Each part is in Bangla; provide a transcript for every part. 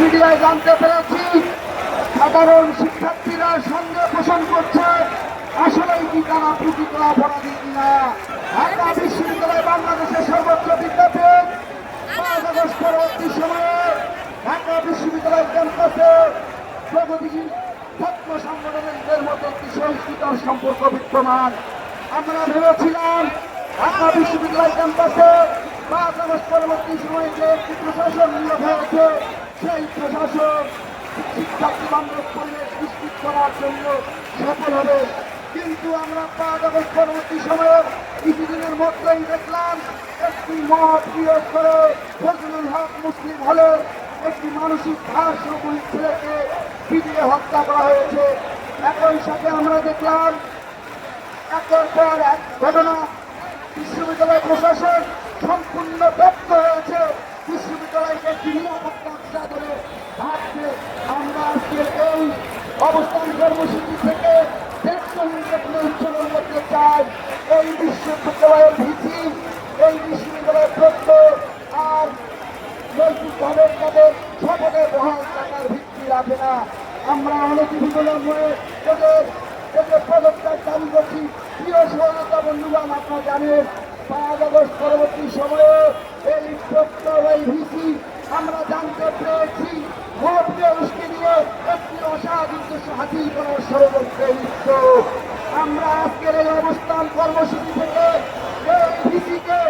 মিডিয়ায় জানতে পেরেছি, সাধারণ শিক্ষার্থীরা সন্দেহ পোষণ করছে। আসলেই কি তারা প্রকৃত অপরাধী কিনা? ঢাকা বিশ্ববিদ্যালয় বাংলাদেশের সর্বোচ্চ বিদ্যাপীঠ পরবর্তী সময়ে ঢাকা বিশ্ববিদ্যালয় ক্যাম্পাসে প্রগতিশীল ছাত্র সংগঠনের মধ্যে একটি সম্পর্ক বিদ্যমান। আমরা ভেবেছিলাম ঢাকা বিশ্ববিদ্যালয় ক্যাম্পাসে পাঁচ আগস্ট পরবর্তী সময়ে যে প্রশাসন নিয়োগ হয়েছে সেই প্রশাসন শিক্ষার্থী বান্ধব পরিবেশ নিশ্চিত করার জন্য সফল হবে। কিন্তু আমরা পাঁচ আগস্ট পরবর্তী সময়ে কিছুদিনের মধ্যেই দেখলাম একটি মত বিয়োগ করে ফজলুল হক মুসলিম হলে একটি মানসিক ভারসাম্যহীন ছেলেকে পিটিয়ে হত্যা করা হয়েছে। একই সাথে আমরা দেখলাম একের পর এক ঘটনা বিশ্ববিদ্যালয় প্রশাসন সম্পূর্ণ ব্যর্থ হয়েছে। বিশ্ববিদ্যালয়কে একটি নিরাপত্তা চাদরে ভাবছে আমরা আজকে এই অবস্থান কর্মসূচি থেকে উচ্চারণ করতে চাই এই বিশ্ববিদ্যালয়ের ভিত্তি এই বিশ্ববিদ্যালয়ের তথ্য আর নৈতিকভাবে তাদের শপথে বহাল টাকার ভিত্তি রাখে না। আমরা অনেক বিদ্যালয় হয়ে তাদের থেকে পদত্যাগ দাবি করছি। প্রিয় সহযোগিতা বন্ধুগণ, আপনারা জানেন, পাঁচ আগস্ট পরবর্তী সময়ে এই প্রত্যয় এই ভিসি, আমরা জানতে পেরেছি অবস্থান কর্মসূচি থেকে এই ভিসিকে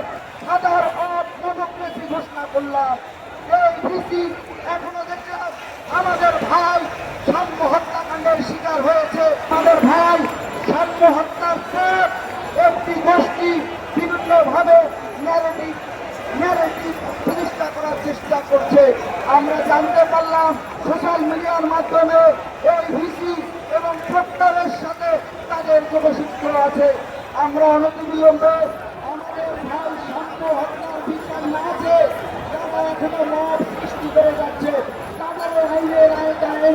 সাদার অডেমোক্রেসি ঘোষণা করলাম। এই ভিসি এখনও দেখলাম আমাদের ভাই সাম্য হত্যাকাণ্ডের শিকার হয়েছে। আমাদের ভাই সাম্য হত্যার পর একটি গোষ্ঠী বিভিন্নভাবে ন্যারেটিভ ন্যারেটিভ প্রতিষ্ঠা করার চেষ্টা করছে। আমরা জানতে পারলাম সোশ্যাল মিডিয়ার মাধ্যমে এই ভিসি এবং প্রত্যারের সাথে তাদের যোগসূত্র আছে। আমরা অনতিবিলম্বে আমাদের ভাই যারা এখনও মত সৃষ্টি করে যাচ্ছে। তাদের আইনের এনে